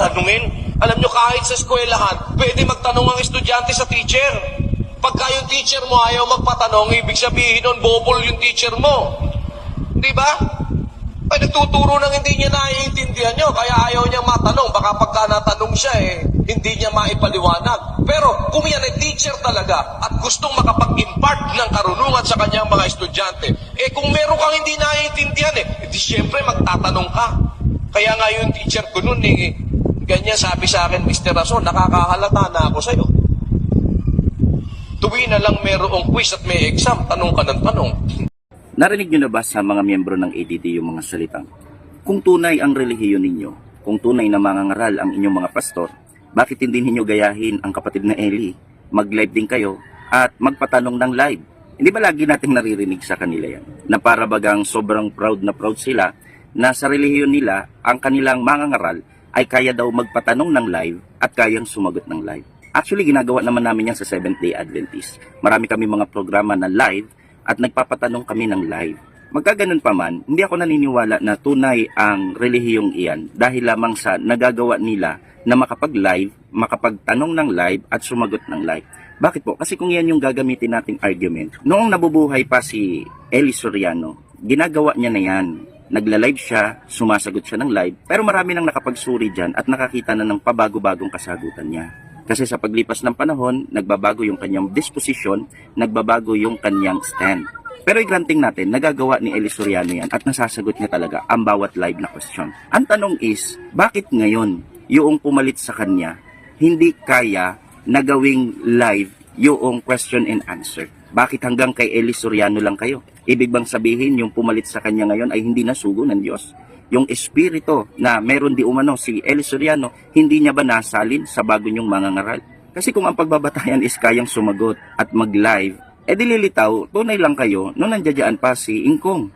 tanungin. Alam nyo, kahit sa eskwelahan, pwede magtanong ang estudyante sa teacher. Pagka yung teacher mo ayaw magpatanong, ibig sabihin nun, bobol yung teacher mo. Di ba? Ay, nagtuturo ng hindi niya naiintindihan nyo, kaya ayaw niya matanong. Baka pagka natanong siya, eh, hindi niya maipaliwanag. Pero kung yan ay teacher talaga at gustong makapag-impart ng karunungan sa kanyang mga estudyante, eh kung meron kang hindi naiintindihan, eh, di syempre magtatanong ka. Kaya nga yung teacher ko noon, eh, ganyan sabi sa akin, Mr. Rason, nakakahalata na ako sa'yo. Tuwi na lang merong quiz at may exam, tanong ka ng tanong. Narinig nyo na ba sa mga miyembro ng ADD yung mga salitang? Kung tunay ang relihiyon ninyo, kung tunay na mangangaral ang inyong mga pastor, bakit hindi ninyo gayahin ang kapatid na Eli? Mag-live din kayo at magpatanong ng live. Hindi ba lagi nating naririnig sa kanila yan? Na para bagang sobrang proud na proud sila na sa relihiyon nila, ang kanilang mangangaral ay kaya daw magpatanong ng live at kayang sumagot ng live. Actually, ginagawa naman namin yan sa Seventh-day Adventist. Marami kami mga programa na live at nagpapatanong kami ng live. Magkaganon pa man, hindi ako naniniwala na tunay ang relihiyong iyan dahil lamang sa nagagawa nila na makapag-live, makapagtanong ng live at sumagot ng live. Bakit po? Kasi kung yan yung gagamitin nating argument, noong nabubuhay pa si Eli Soriano, ginagawa niya na yan. Nagla-live siya, sumasagot siya ng live, pero marami nang nakapagsuri dyan at nakakita na ng pabago-bagong kasagutan niya. Kasi sa paglipas ng panahon, nagbabago yung kanyang disposition, nagbabago yung kanyang stand. Pero i-granting natin, nagagawa ni Eli Soriano yan at nasasagot niya talaga ang bawat live na question. Ang tanong is, bakit ngayon yung pumalit sa kanya hindi kaya na gawing live yung question and answer? Bakit hanggang kay Eli Soriano lang kayo? Ibig bang sabihin yung pumalit sa kanya ngayon ay hindi nasugo ng Diyos? Yung espiritu na meron di umano si Eli Soriano, hindi niya ba nasalin sa bago niyong mga ngaral? Kasi kung ang pagbabatayan is kayang sumagot at mag-live, eh dililitaw, tunay lang kayo nung nandiyadyaan pa si Ingkong.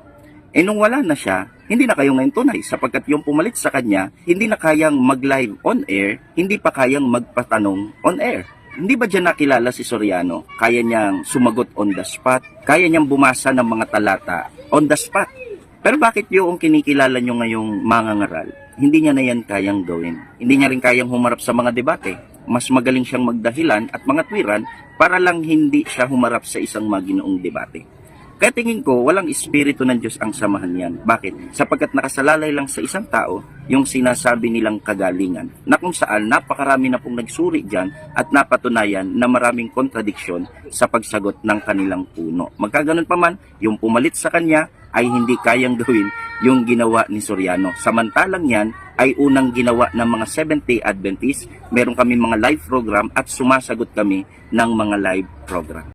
Eh nung wala na siya, hindi na kayo ngayon tunay sapagkat yung pumalit sa kanya, hindi na kayang mag-live on air, hindi pa kayang magpatanong on air. Hindi ba dyan nakilala si Soriano? Kaya niyang sumagot on the spot? Kaya niyang bumasa ng mga talata on the spot? Pero bakit yung kinikilala nyo ngayong mga ngaral, hindi niya na yan kayang gawin? Hindi niya rin kayang humarap sa mga debate? Mas magaling siyang magdahilan at mga twiran para lang hindi siya humarap sa isang maginoong debate. Kaya tingin ko, walang espiritu ng Diyos ang samahan yan. Bakit? Sapagkat nakasalalay lang sa isang tao yung sinasabi nilang kagalingan na kung saan napakarami na pong nagsuri dyan at napatunayan na maraming kontradiksyon sa pagsagot ng kanilang puno. Magkaganon pa man, yung pumalit sa kanya ay hindi kayang gawin yung ginawa ni Soriano. Samantalang yan ay unang ginawa ng mga Seventh-day Adventist. Meron kami mga live program at sumasagot kami ng mga live program.